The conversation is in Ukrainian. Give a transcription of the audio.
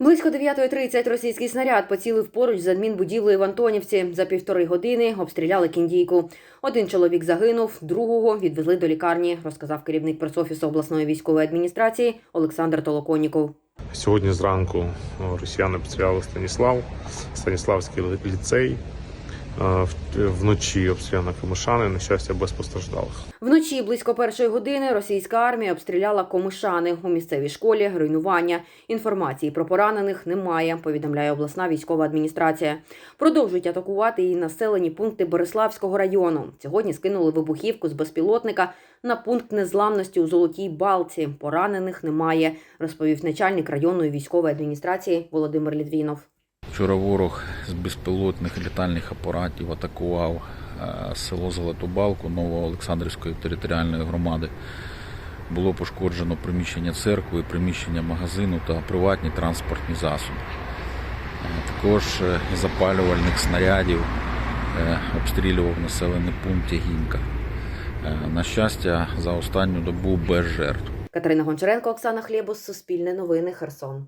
Близько 9.30 російський снаряд поцілив поруч з адмінбудівлею в Антонівці. За півтори години обстріляли кіндійку. Один чоловік загинув, другого відвезли до лікарні, розказав керівник пресофісу обласної військової адміністрації Олександр Толоконіков. Сьогодні зранку росіяни обстріляли Станіслав, Станіславський ліцей. Е, Вночі обстріляли Камишани, на щастя, без постраждалих. Вночі близько першої години російська армія обстріляла комишани у місцевій школі. Руйнування інформації про поранених немає. Повідомляє обласна військова адміністрація. Продовжують атакувати і населені пункти Бориславського району. Сьогодні скинули вибухівку з безпілотника на пункт незламності у Золотій Балці. Поранених немає, розповів начальник районної військової адміністрації Володимир Літвінов. Вчора ворог з безпілотних літальних апаратів атакував е, село Золотобалку Новоолександрівської територіальної громади. Було пошкоджено приміщення церкви, приміщення магазину та приватні транспортні засоби. Е, Також е, запалювальник снарядів обстрілював населений пункт Ягінка. На щастя, за останню добу без жертв. Катерина Гончаренко, Оксана Хлєбус, Суспільне новини, Херсон.